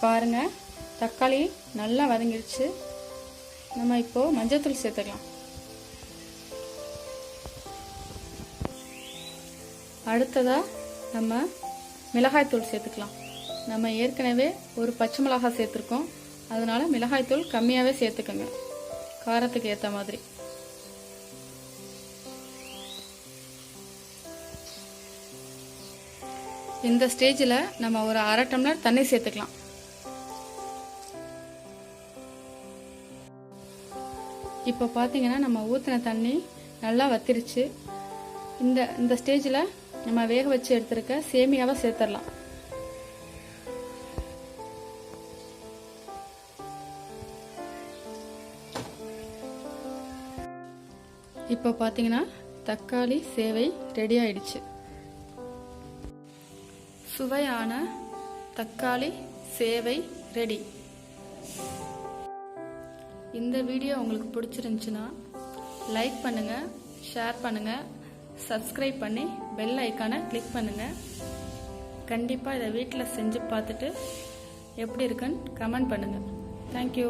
பாருங்க தக்காளி நல்லா வதங்கிடுச்சு நம்ம இப்போ மஞ்சள்தூள் சேர்த்துக்கலாம் அடுத்ததா நம்ம மிளகாய்த்தூள் சேர்த்துக்கலாம். நம்ம ஏற்கனவே ஒரு பச்சை மிளகாய் சேர்த்துருக்கோம். அதனால மிளகாய்த்தூள் கம்மியாகவே சேர்த்துக்கோங்க. காரத்துக்கு ஏற்ற மாதிரி. இந்த ஸ்டேஜில் நம்ம ஒரு அரை டம்ளர் தண்ணி சேர்த்துக்கலாம். இப்போ பார்த்தீங்கன்னா நம்ம ஊற்றின தண்ணி நல்லா வத்திருச்சு. இந்த இந்த ஸ்டேஜில் நம்ம வேக வச்சு எடுத்துருக்க சேமியாவை சேர்த்துடலாம் இப்போ பார்த்தீங்கன்னா தக்காளி சேவை ரெடி ஆயிடுச்சு. சுவையான தக்காளி சேவை ரெடி. இந்த வீடியோ உங்களுக்கு பிடிச்சிருந்துச்சுன்னா லைக் பண்ணுங்கள் ஷேர் பண்ணுங்கள் சப்ஸ்கிரைப் பண்ணி பெல் ஐக்கானை கிளிக் பண்ணுங்கள் கண்டிப்பாக இதை வீட்டில் செஞ்சு பார்த்துட்டு எப்படி இருக்குன்னு கமெண்ட் பண்ணுங்கள் தேங்க்யூ